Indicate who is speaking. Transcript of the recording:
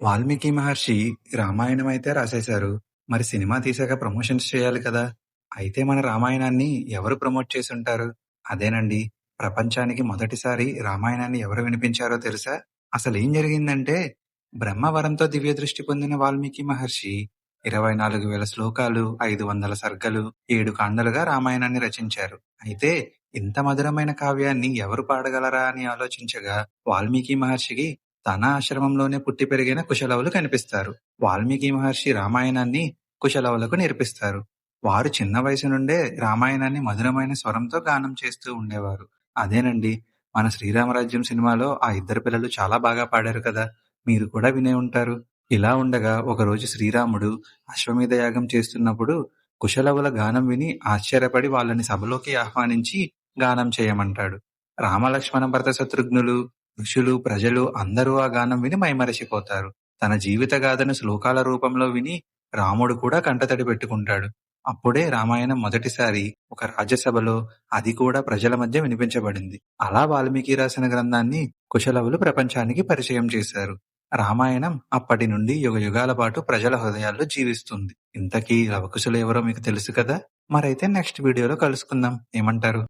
Speaker 1: వాల్మీకి మహర్షి రామాయణం అయితే రాసేశారు. మరి cinema తీశాక promotions చేయాలి కదా! అయితే మన రామాయణాన్ని ఎవరు ప్రమోట్ చేసుంటారు? అదేనండి. ప్రపంచానికి మొదటిసారి రామాయణాన్ని ఎవరు వినిపించారో తెలుసా? అసలేం జరిగిందంటే బ్రహ్మవరంతో దివ్యదృష్టి పొందిన వాల్మీకి మహర్షి 24,000 శ్లోకాలు, 500 సర్గలు, ఏడు కాండలుగా రామాయణాన్ని రచించారు. అయితే ఇంత మధురమైన కావ్యాన్ని ఎవరు పాడగలరా అని ఆలోచించగా వాల్మీకి మహర్షికి తన ఆశ్రమంలోనే పుట్టి పెరిగిన కుశలవులు కనిపిస్తారు. వాల్మీకి మహర్షి రామాయణాన్ని కుశలవులకు నేర్పిస్తారు. వారు చిన్న వయసు నుండే రామాయణాన్ని మధురమైన స్వరంతో గానం చేస్తూ ఉండేవారు. అదేనండి మన 'శ్రీరామరాజ్యం' సినిమాలో ఆ ఇద్దరు పిల్లలు చాలా బాగా పాడారు కదా! మీరు కూడా వినే ఉంటారు. ఇలా ఉండగా ఒకరోజు శ్రీరాముడు అశ్వమేధ యాగం చేస్తున్నప్పుడు కుశలవుల గానం విని ఆశ్చర్యపడి వాళ్ళని సభలోకి ఆహ్వానించి గానం చేయమంటాడు. రామలక్ష్మణ భరత శత్రుఘ్నులు, ఋషులు, ప్రజలు అందరూ ఆ గానం విని మైమరచిపోతారు. తన జీవితగాథను శ్లోకాల రూపంలో విని రాముడు కూడా కంటతడి పెట్టుకుంటాడు. అప్పుడే రామాయణం మొదటిసారి ఒక రాజ్యసభలో అది కూడా ప్రజల మధ్య వినిపించబడింది. అలా వాల్మీకి రాసిన గ్రంథాన్ని కుశలవులు ప్రపంచానికి పరిచయం చేశారు. రామాయణం అప్పటి నుండి యుగ యుగాల పాటు ప్రజల హృదయాల్లో జీవిస్తుంది. ఇంతకీ లవకుశులు ఎవరో మీకు తెలుసు కదా! మరైతే నెక్స్ట్ వీడియోలో కలుసుకుందాం. ఏమంటారు?